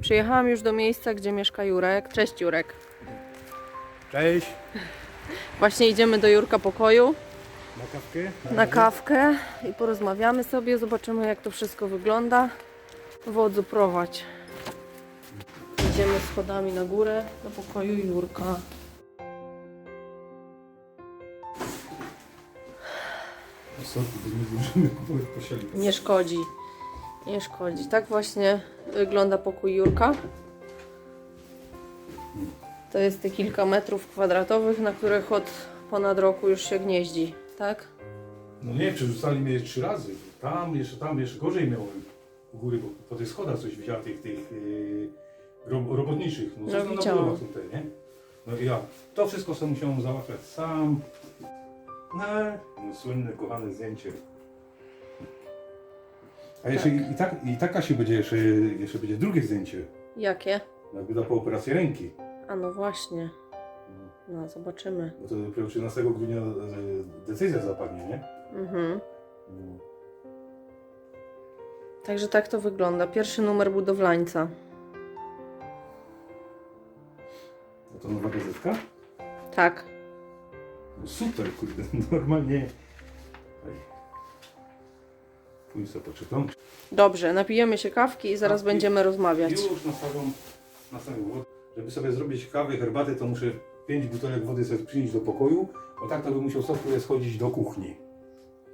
Przyjechałam już do miejsca, gdzie mieszka Jurek. Cześć Jurek. Cześć. Właśnie idziemy do Jurka pokoju Na kawkę? na kawkę i porozmawiamy sobie, zobaczymy jak to wszystko wygląda. Wodzu prowadź. Idziemy schodami na górę do pokoju Jurka. Nie szkodzi. Nie szkodzi. Tak właśnie wygląda pokój Jurka. To jest te kilka metrów kwadratowych, na których od ponad roku już się gnieździ, tak? No nie, przerzucali mnie trzy razy. Tam, jeszcze tam, jeszcze gorzej miałem. U góry, bo po tych schodach coś widziałem, tych, tych yy, ro, robotniczych. No, No, tam na widziałam. głowach tutaj, nie? No i ja to wszystko sobie musiałem załatwiać sam. No, no słynne, kochane zdjęcie. A jeszcze i, i, tak, i taka się będzie, jeszcze, jeszcze będzie drugie zdjęcie. Jakie? Jakby da po operacji ręki. A no właśnie. No, zobaczymy. Bo to dopiero 13 grudnia e, decyzja zapadnie, nie? Mhm. No. Także tak to wygląda. Pierwszy numer budowlańca. A to nowa gazetka? Tak. No super, kurde, normalnie. Ej. Pójdź sobie poczytam. Dobrze, napijemy się kawki i zaraz Kawki. będziemy rozmawiać. Już nastawiam, nastawiam wodę. Żeby sobie zrobić kawę, herbatę, to muszę 5 butelek wody sobie przynieść do pokoju, bo tak to bym musiał sobie schodzić do kuchni.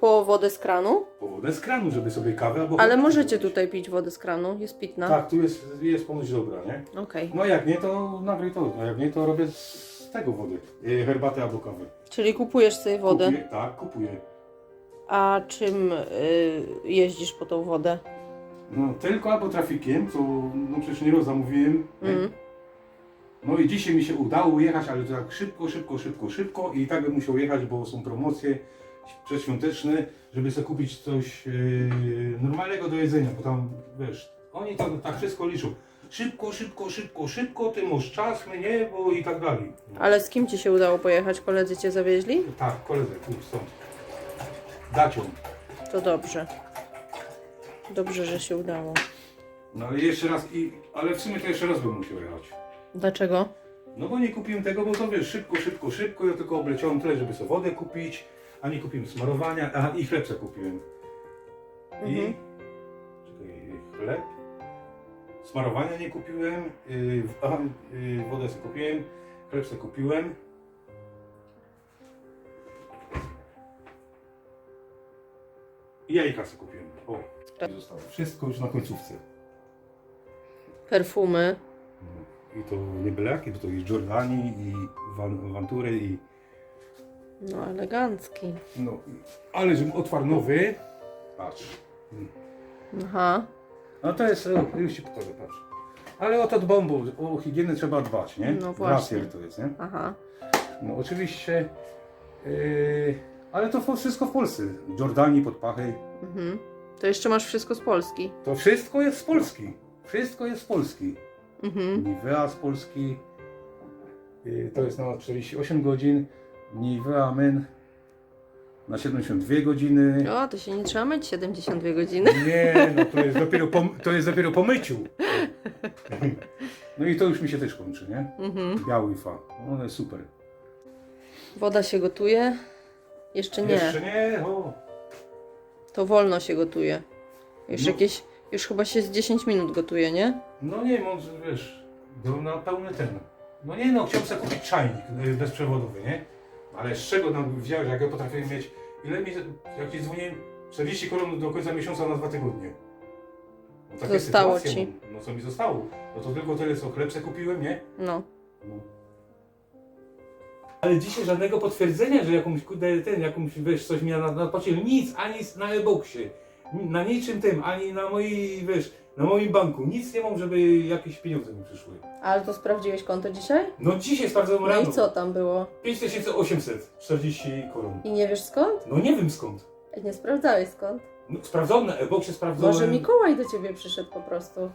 Po wodę z kranu? Po wodę z kranu, żeby sobie kawę albo Ale herbatę możecie zrobić. tutaj pić wodę z kranu, jest pitna. Tak, tu jest, jest ponoć dobra, nie? Okej. No jak nie, to nagraj to. A jak nie, to robię z tego wody. E, Herbatę albo kawę. Czyli kupujesz sobie wodę. Kupuję, tak, kupuję. A czym y, jeździsz po tą wodę? No tylko albo trafikiem, co no przecież nie zamówiłem. nie? Mm. No i dzisiaj mi się udało jechać, ale to tak szybko, szybko, szybko, szybko i tak bym musiał jechać, bo są promocje przedświąteczne, żeby sobie kupić coś yy, normalnego do jedzenia, bo tam wiesz, oni tak, tak wszystko liczą. Szybko, szybko, szybko, szybko, ty masz czas, mnie, bo i tak dalej. Ale z kim ci się udało pojechać? Koledzy cię zawieźli? Tak, koledzy, tu stąd. Dacią. To dobrze. Dobrze, że się udało. No ale jeszcze raz, i, ale w sumie to jeszcze raz bym musiał jechać. Dlaczego? No bo nie kupiłem tego, bo to wiesz, szybko, szybko, szybko, ja tylko obleciałem tyle, żeby sobie wodę kupić, a nie kupiłem smarowania, a i chleb sobie kupiłem. I Mhm. czekaj, chleb, smarowania nie kupiłem, yy, aha, yy, wodę sobie kupiłem, chleb sobie kupiłem. I jajka sobie kupiłem. O, Tak. i zostało. Wszystko już na końcówce. Perfumy. I to nie byle jakie, bo to i Giordani, i Van, Vantury, i No, elegancki. No, ale żebym otwarł nowy. Patrz. Aha. No to jest, o, już ci pokażę, patrz. Ale o to dbam, bo o higienę trzeba dbać, nie? No właśnie. Brasier to jest, nie? Aha. No oczywiście, yy, ale to wszystko w Polsce. Jordanii pod pachy. Mhm. To jeszcze masz wszystko z Polski. To wszystko jest z Polski. Wszystko jest z Polski. Mhm. Nivea z Polski. Yy, to jest na 48 godzin. Nivea Men na 72 godziny. O, to się nie trzeba myć 72 godziny. Nie, no to jest dopiero po, to jest dopiero po myciu. No i to już mi się też kończy, nie? Mhm. Biały fa. One jest super. Woda się gotuje. Jeszcze nie. Jeszcze nie, o. To wolno się gotuje. Już No. jakieś, już chyba się z 10 minut gotuje, nie? No nie, może wiesz, był na pełny ten. No nie no, chciałbym sobie kupić czajnik y, bezprzewodowy, nie? Ale z czego tam wziąłeś, jak ja potrafię mieć, ile mi, jak ci dzwoniłem, 40 koron do końca miesiąca na dwa tygodnie. No, takie Zostało sytuacje ci. mam. No co mi zostało? No to tylko tyle, co chleb kupiłem, nie? No. No. Ale dzisiaj żadnego potwierdzenia, że jakąś kurde ten, jakąś wiesz, coś mi na- nadpłacili. Nic, ani na e-boxie, na niczym tym, ani na mojej, wiesz, na moim banku. Nic nie mam, żeby jakieś pieniądze mi przyszły. Ale to sprawdziłeś konto dzisiaj? No dzisiaj sprawdzałem No rano. i co tam było? 5840 koron. I nie wiesz skąd? No nie wiem skąd. Nie sprawdzałeś skąd? No, sprawdzałem na e-boxie, sprawdzałem. Może Mikołaj do ciebie przyszedł po prostu.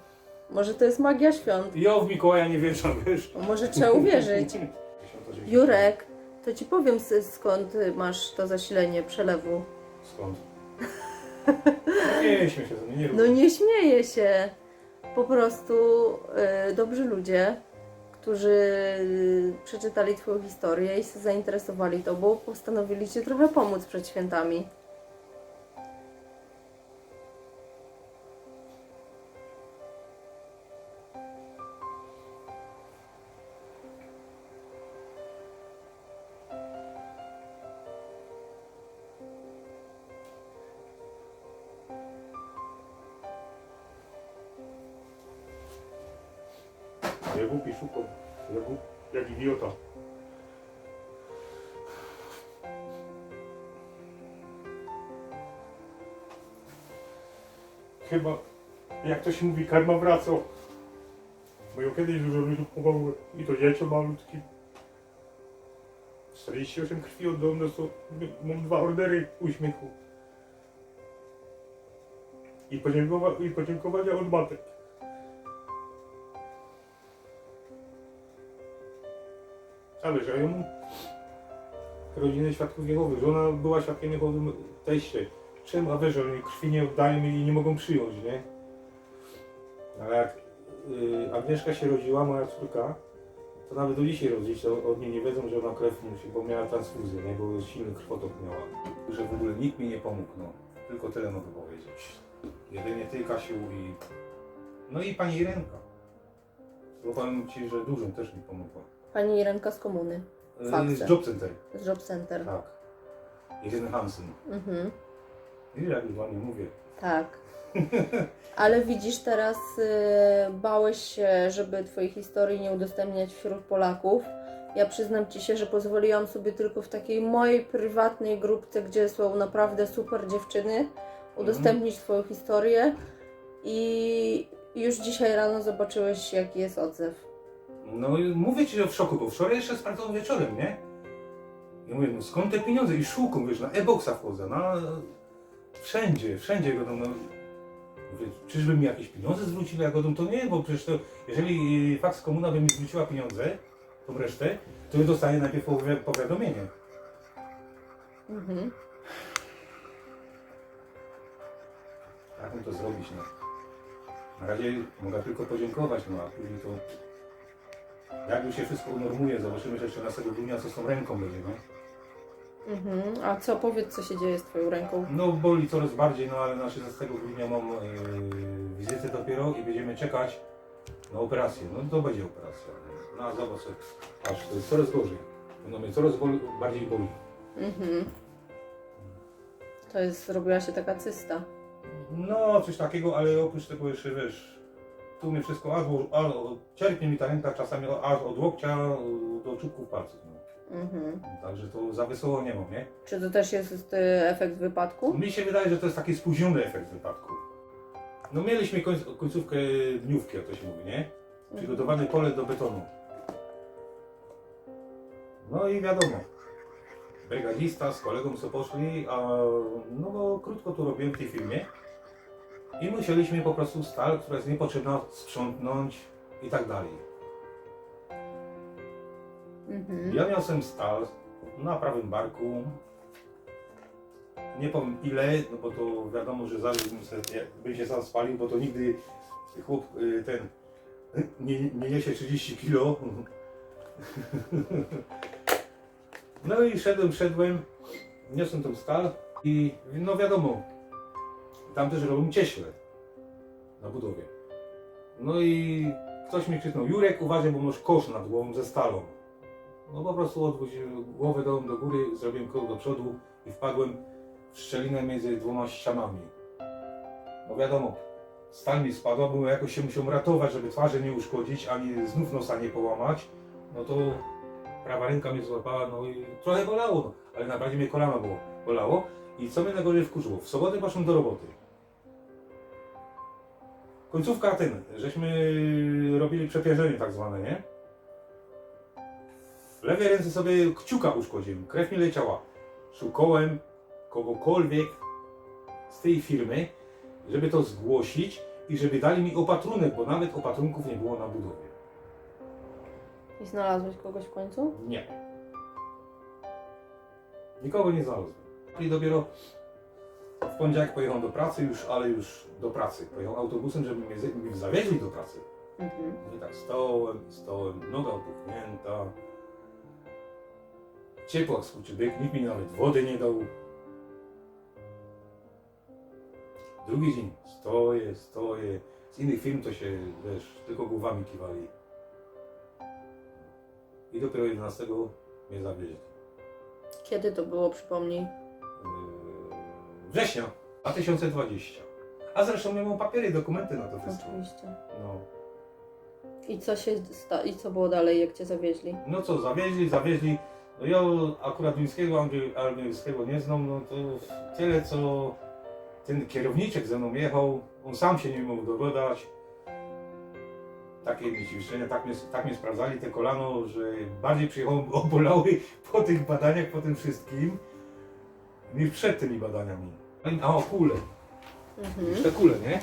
Może to jest magia świąt. Ja w Mikołaja nie wierzę, wiesz. Może trzeba uwierzyć. Jurek, to ci powiem s- skąd masz to zasilenie przelewu. Skąd? Nie śmiej się ze mnie, nie. No nie śmieję się. po prostu y, dobrzy ludzie, którzy y, przeczytali Twoją historię i się zainteresowali Tobą, postanowili Ci trochę pomóc przed świętami. Szukam. Ja głup, jak idiota. Chyba, jak to się mówi, karma wraca. Bo ja kiedyś dużo ludzi pomogłem i to dzieciom malutkim. 48 krwi oddałem, no to mam dwa ordery uśmiechu. I, podziękowa- i podziękowania od matek. Ale że ja mam rodzinę świadków Jehowy, że ona była świadkiem Jehowy teście. Czym, a wiesz, oni krwi nie oddają i nie mogą przyjąć, nie? Ale jak y, Agnieszka się rodziła, moja córka, to nawet do dzisiaj rodzice od niej nie wiedzą, że ona krew musi, bo miała transfuzję, nie? Bo silny krwotok miała. Że w ogóle nikt mi nie pomógł, no. Tylko tyle mogę powiedzieć. Jedynie ty, Kasiu i... No i pani Irenka. Bo powiem ci, że dużo też mi pomogła. Pani Irenka z komuny, Y. Z Job Center, z Job Center. tak. Irene Hansen. Mhm. I jak już mówię. Tak. Ale widzisz, teraz y, bałeś się, żeby Twojej historii nie udostępniać wśród Polaków. Ja przyznam Ci się, że pozwoliłam sobie tylko w takiej mojej prywatnej grupce, gdzie są naprawdę super dziewczyny, udostępnić Twoją historię i już dzisiaj rano zobaczyłeś, jaki jest odzew. No i mówię ci, że w szoku, bo wczoraj jeszcze sprawdzałem wieczorem, nie? I mówię, no skąd te pieniądze? I szukam, wiesz, na e-boxa wchodzę, na... Wszędzie, wszędzie godą, no... Mówię, czyżby mi jakieś pieniądze zwrócili, jak godą, to nie, bo przecież to, jeżeli Fax Komuna by mi zwróciła pieniądze, tą resztę, to ja dostaję najpierw powi- powiadomienie. Mhm. Jak mam to zrobić, no? Na razie mogę tylko podziękować, no a później to... Jak już się wszystko unormuje, zobaczymy że 13 grudnia, co z tą ręką będzie, no? Mhm. A co, powiedz, co się dzieje z Twoją ręką? No boli coraz bardziej, no ale na 16 grudnia mam yy, wizytę dopiero i będziemy czekać na operację. No to będzie operacja. No a zobacz, aż to jest coraz gorzej. No mnie coraz bardziej boli. Mhm. To jest, zrobiła się taka cysta. No coś takiego, ale oprócz tego jeszcze wiesz, tu mnie wszystko aż, aż cierpnie mi ta ręka czasami aż od łokcia do czubków palców. No. Mhm. Także to za wesoło nie mam, nie? Czy to też jest y, efekt wypadku? Mi się wydaje, że to jest taki spóźniony efekt wypadku. No mieliśmy końc, końcówkę dniówki, jak to się mówi, nie? Przygotowane pole do betonu. No i wiadomo, brygadzista z kolegą co poszli, a no bo krótko tu robiłem w tej firmie i musieliśmy po prostu stal, która jest niepotrzebna, sprzątnąć i tak dalej. Mhm. Ja niosłem stal na prawym barku. Nie powiem ile, no bo to wiadomo, że zaraz bym, se, nie- bym się sam spalił, bo to nigdy chłop y, ten nie, nie niesie 30 kilo. No i szedłem, szedłem, niosłem tą stal i no wiadomo, tam też robią cieśle na budowie. No i ktoś mi krzyknął, Jurek uważaj, bo masz kosz nad głową ze stalą. No po prostu odwróciłem głowę do góry, zrobiłem krok do przodu i wpadłem w szczelinę między dwoma ścianami. No wiadomo, stal mi spadła, bo jakoś się musiał ratować, żeby twarzy nie uszkodzić, ani znów nosa nie połamać. No to prawa ręka mnie złapała, no i trochę bolało, no, ale najbardziej mnie kolana było, bolało. I co mnie najgorzej wkurzyło? W sobotę poszłem do roboty. Końcówka ten, żeśmy robili przepierzenie tak zwane, nie? Lewej ręce sobie kciuka uszkodziłem, krew mi leciała. Szukałem kogokolwiek z tej firmy, żeby to zgłosić i żeby dali mi opatrunek, bo nawet opatrunków nie było na budowie. I znalazłeś kogoś w końcu? Nie. Nikogo nie znalazłem. I dopiero W poniedziałek pojechał do pracy już, ale już do pracy. Pojechał autobusem, żeby mnie, z- mnie zawieźli do pracy. Mhm. No i tak stołem, stołem, noga opuchnięta. Ciepło jak skurczybyk, nikt mi nawet wody nie dał. Drugi dzień stoję, stoję. Z innych firm to się, wiesz, tylko głowami kiwali. I dopiero 11 mnie zawieźli. Kiedy to było, przypomnij? Yy, września 2020. A zresztą mam papiery, dokumenty na to wszystko. Oczywiście. No. I co się sta- i co było dalej, jak cię zawieźli? No co, zawieźli, zawieźli. No ja akurat duńskiego, angiel- angielskiego nie znam, no to tyle co ten kierowniczek ze mną jechał, on sam się nie mógł dogadać. Takie mi ćwiczenia, tak mnie, tak mnie sprawdzali te kolano, że bardziej przyjechało obolały po tych badaniach, po tym wszystkim, niż przed tymi badaniami. A o, kule, Mhm. te kule, nie?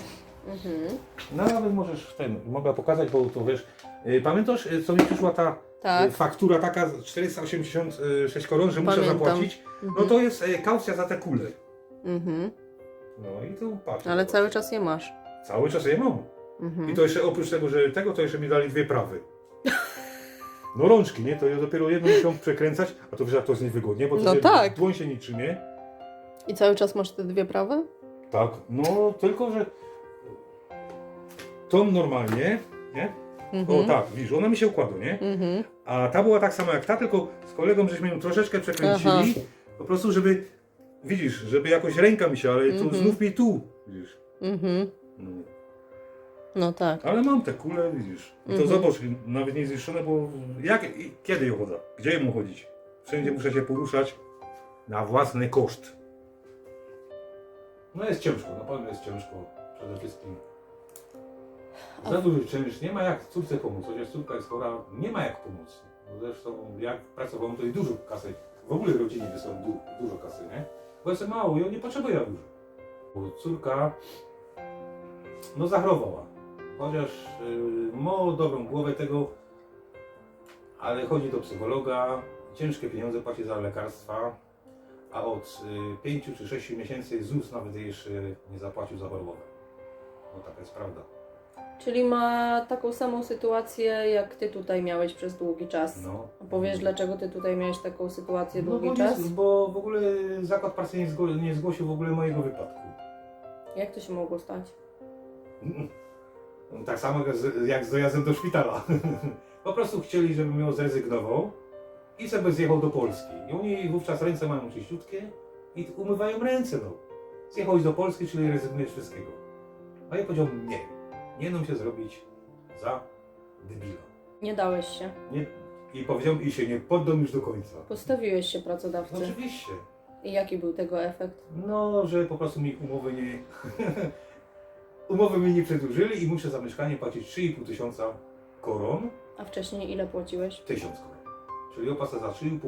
Mhm. No nawet możesz ten, mogę pokazać, bo to wiesz, y, pamiętasz y, co mi przyszła ta Tak. y, faktura taka z 486 koron, że muszę Pamiętam. zapłacić, no Mhm. to jest y, kaucja za te kule. Mhm. No i tu patrz. Ale cały czas je masz. Cały czas je mam. Mhm. I to jeszcze oprócz tego, że tego, to jeszcze mi dali dwie prawy. No rączki, nie? To ja dopiero jedną musiałem przekręcać, a to wiesz jak to jest niewygodnie, bo to No się- tak. dłoń się nie trzymie. I cały czas masz te dwie prawe? Tak, no tylko, że tą normalnie, nie? Mhm. O tak, widzisz, ona mi się układa, nie? Mhm. A ta była tak sama jak ta, tylko z kolegą żeśmy ją troszeczkę przekręcili. Po prostu, żeby, widzisz, żeby jakoś ręka mi się, ale tu Mhm. znów mi tu, widzisz. Mhm. No. No tak. Ale mam te kule, widzisz. I to Mhm. zobacz, nawet nie zniszczone, bo jak, i kiedy ją chodzę? Gdzie ją chodzić? Wszędzie muszę się poruszać na własny koszt. No jest ciężko, na pewno jest ciężko. Przede wszystkim. Za duży czynsz, nie ma jak córce pomóc, chociaż córka jest chora, nie ma jak pomóc. Bo Zresztą jak pracowałem, to i dużo kasy, w ogóle rodzinie wysłałem du, dużo kasy, nie? Bo jestem mało i on nie potrzebuje dużo. Bo córka, no zachorowała. Chociaż yy, ma dobrą głowę tego, ale chodzi do psychologa, ciężkie pieniądze płaci za lekarstwa, a od 5 czy 6 miesięcy ZUS nawet jej jeszcze nie zapłacił za chorobowę. No taka jest prawda. Czyli ma taką samą sytuację, jak ty tutaj miałeś przez długi czas. No. Opowiesz, dlaczego ty tutaj miałeś taką sytuację no, długi bo, czas? bo w ogóle zakład pracy nie, zgo, nie zgłosił w ogóle mojego wypadku. Jak to się mogło stać? No, tak samo jak z, jak z dojazdem do szpitala. po prostu chcieli, żebym ją zrezygnował i sobie zjechał do Polski. I oni wówczas ręce mają czyściutkie i umywają ręce, no. Zjechałeś do Polski, czyli rezygnujesz wszystkiego. A ja powiedziałem nie. Nie dam się zrobić za debila. Nie dałeś się. Nie, I powiedziałem i się nie poddam już do końca. Postawiłeś się No, pracodawcy. oczywiście. I jaki był tego efekt? No, że po prostu mi umowy nie... umowy mi nie przedłużyli i muszę za mieszkanie płacić 3,5 tysiąca koron. A wcześniej ile płaciłeś? 1000 koron. Czyli opłata za 3,5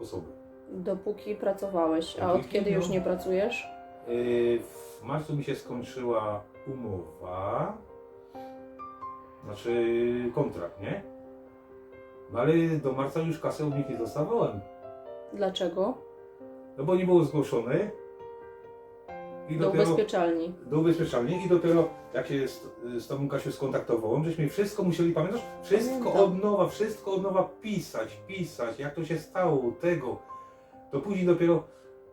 osoby. Dopóki pracowałeś. A Dopóki, od kiedy no. już nie pracujesz? Yy, w marcu mi się skończyła umowa. Znaczy kontrakt, nie? No ale do marca już kasy od nich nie dostawałem. Dlaczego? No bo nie było zgłoszone. I Do ubezpieczalni. do ubezpieczalni i dopiero jak się z, z tą Kasią skontaktowałem, żeśmy wszystko musieli, pamiętasz? Wszystko Pamiętam. od nowa, wszystko od nowa pisać, pisać, jak to się stało, tego. To później dopiero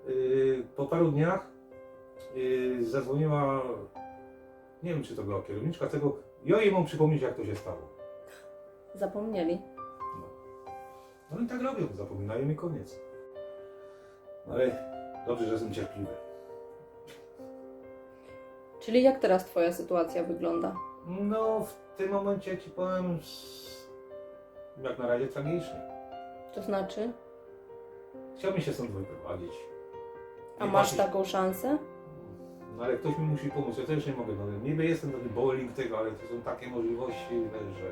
yy, po paru dniach yy, zadzwoniła, nie wiem czy to była kierowniczka tego, ja jej mam przypomnieć jak to się stało. Zapomnieli. No i tak robią, zapominają i koniec. No ale dobrze, że jestem cierpliwy. Czyli jak teraz twoja sytuacja wygląda? No w tym momencie ci powiem, s- jak na razie tragicznie. To znaczy? Chciałbym się stąd wyprowadzić. A masz taką szansę? No ale ktoś mi musi pomóc, ja też nie mogę. No, niby jestem taki bowling tego, ale to są takie możliwości, wiesz, że...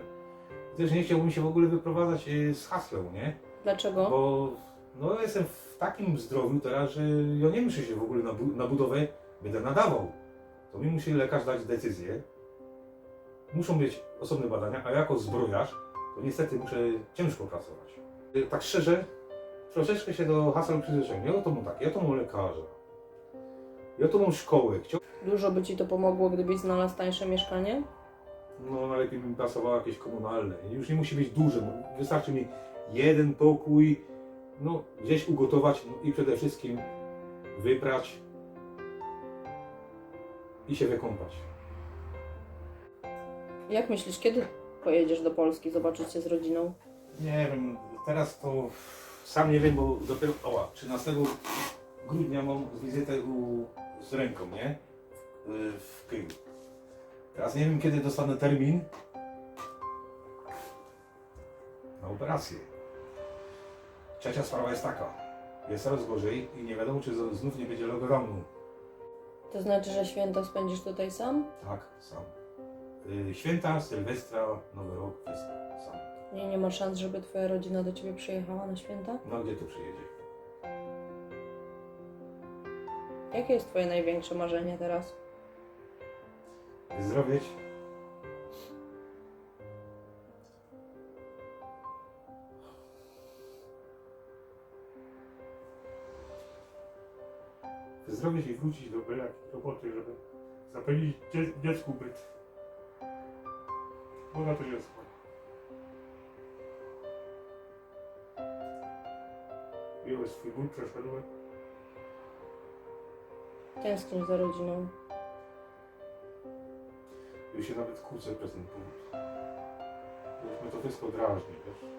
Też nie chciałbym się w ogóle wyprowadzać e, z hasłem, nie? Dlaczego? Bo no, jestem w takim zdrowiu teraz, że ja nie muszę się w ogóle na, bu- na budowę będę nadawał. To mi musi lekarz dać decyzję. Muszą być osobne badania, a jako zbrojarz, to niestety muszę ciężko pracować. E, Tak szczerze, troszeczkę się do haseł przyzwyczaiłem. Ja to mam tak, ja to mam lekarza. Ja tu mam szkołę. Chcia... Dużo by ci to pomogło, gdybyś znalazł tańsze mieszkanie? No najlepiej mi pasowało jakieś komunalne. Już nie musi być duże. Wystarczy mi jeden pokój, no gdzieś ugotować no, i przede wszystkim wyprać i się wykąpać. Jak myślisz, kiedy pojedziesz do Polski zobaczyć się z rodziną? Nie wiem, teraz to sam nie wiem, bo dopiero oła, 13 grudnia mam wizytę u, z ręką, nie? W, w. Teraz nie wiem, kiedy dostanę termin na operację. Trzecia sprawa jest taka. Jest coraz gorzej i nie wiadomo, czy znów nie będzie lockdownu. To znaczy, że święto spędzisz tutaj sam? Tak, sam. Y, Święta, Sylwestra, Nowy Rok, wszystko sam. Nie, nie ma szans, żeby twoja rodzina do ciebie przyjechała na święta? No gdzie tu przyjedzie? Jakie jest twoje największe marzenie teraz? Wyzdrowieć. Wyzdrowieć i wrócić do byle roboty, żeby zapewnić dzie- dziecku byt. Bo na to się składa. Ile swój ból przeszedłem? Tęsknisz za rodziną. Ja się nawet kłócę przez ten powód. Już mnie to wszystko drażni, wiesz.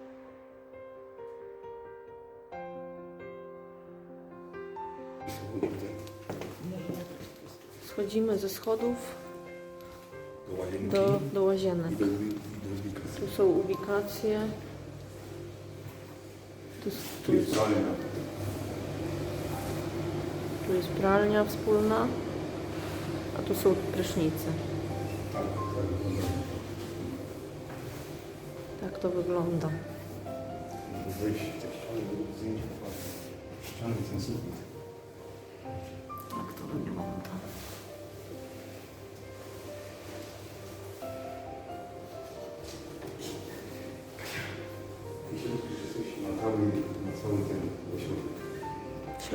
Schodzimy ze schodów Do łazienki do, do łazienek. i do, i. Tu są ubikacje. Tu, tu, jest pralnia. tu jest pralnia wspólna, a tu są prysznice. Tak, tak wygląda. Tak to wygląda. Wejść w te ściany, zdjęcie. Ściany ten sufit.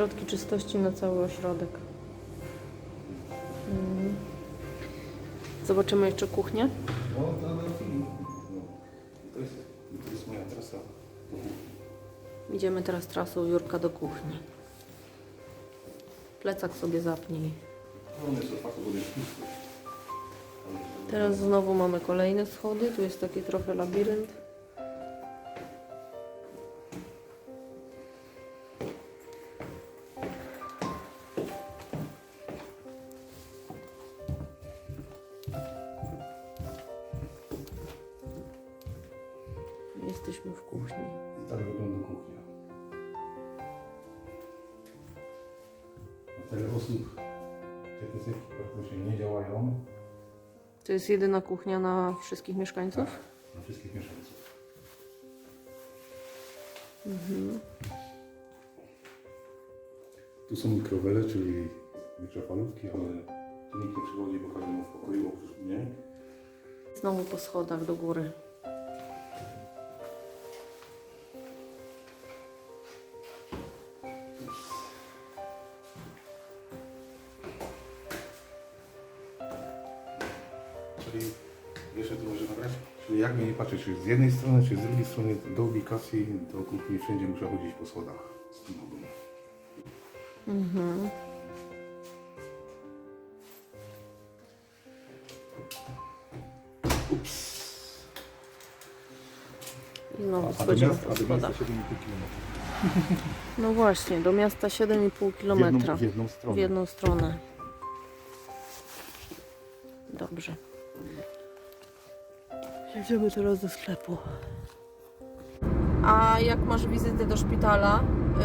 Środki czystości na cały ośrodek. Mhm. Zobaczymy jeszcze kuchnię. No. Idziemy teraz trasą Jurka do kuchni. Plecak sobie zapnij. No. Teraz znowu mamy kolejne schody. Tu jest taki trochę labirynt. Tyle osób, te piecyki praktycznie nie działają To jest jedyna kuchnia na wszystkich mieszkańców? na wszystkich mieszkańców. Tu są mikrowele, czyli mikrofalówki, ale tu nikt nie przychodzi, bo każdy ma w pokoju oprócz mnie. Znowu po schodach do góry. Czy z jednej strony, czy z drugiej strony do ubikacji, do kuchni, wszędzie muszę chodzić po schodach. Z tym nogą. Mhm. Ups. I znowu A do schodzimy miasta, po a do miasta schodach. 7,5 km. No właśnie, do miasta 7,5 W jedną, km. w jedną stronę. W jedną stronę. Dobrze. Jedziemy teraz do sklepu. A jak masz wizytę do szpitala,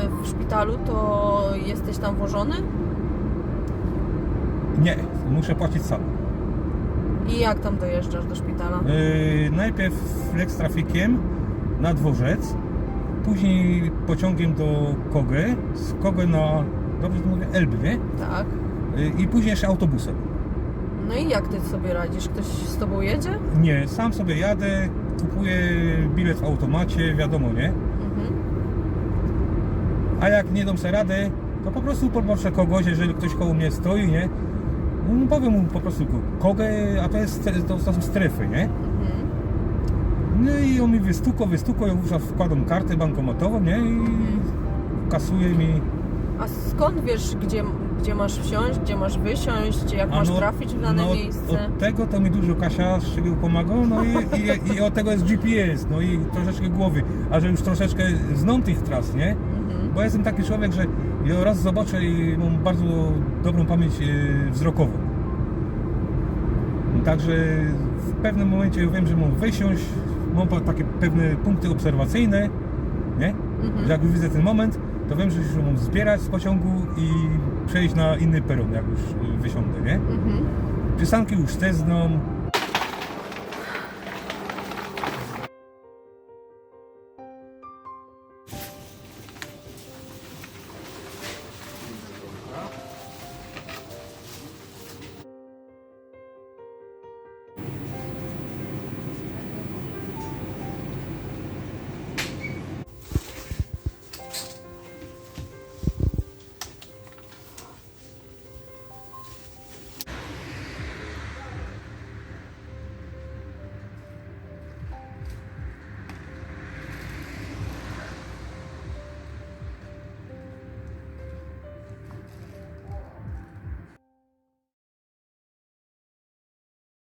y, w szpitalu, to jesteś tam włożony? Nie, muszę płacić sam. I jak tam dojeżdżasz do szpitala? Yy, najpierw flex trafikiem na dworzec, później pociągiem do Kogę, z Kogę na, dobrze to mówię, Elby, nie? Tak. Yy, I później jeszcze autobusem. No i jak ty sobie radzisz? Ktoś z tobą jedzie? Nie, sam sobie jadę, kupuję bilet w automacie, wiadomo, nie? Mhm. A jak nie dam sobie radę, to po prostu poproszę kogoś, jeżeli ktoś koło mnie stoi, nie? No, powiem mu po prostu kogę, a to, jest, to, to są strefy, nie? Mhm. No i on mi wystuko, wystuko, ja wówczas wkładam kartę bankomatową, nie? I kasuje mi. A skąd wiesz, gdzie, gdzie masz wsiąść, gdzie masz wysiąść, jak A masz no- trafić w dane no, miejsce? Od tego to mi dużo Kasia z czego pomagał, no i, i, i od tego jest GPS, no i troszeczkę głowy. A że już troszeczkę znam tych tras, nie? Mhm. Bo ja jestem taki człowiek, że ja raz zobaczę i mam bardzo dobrą pamięć e, wzrokową. Także w pewnym momencie wiem, że mam wysiąść, mam takie pewne punkty obserwacyjne, nie? Mhm. Że jak już widzę ten moment, to wiem, że już mam zbierać z pociągu i przejść na inny peron, jak już e, wysiądę, nie? Mhm. Piosenki już te znam,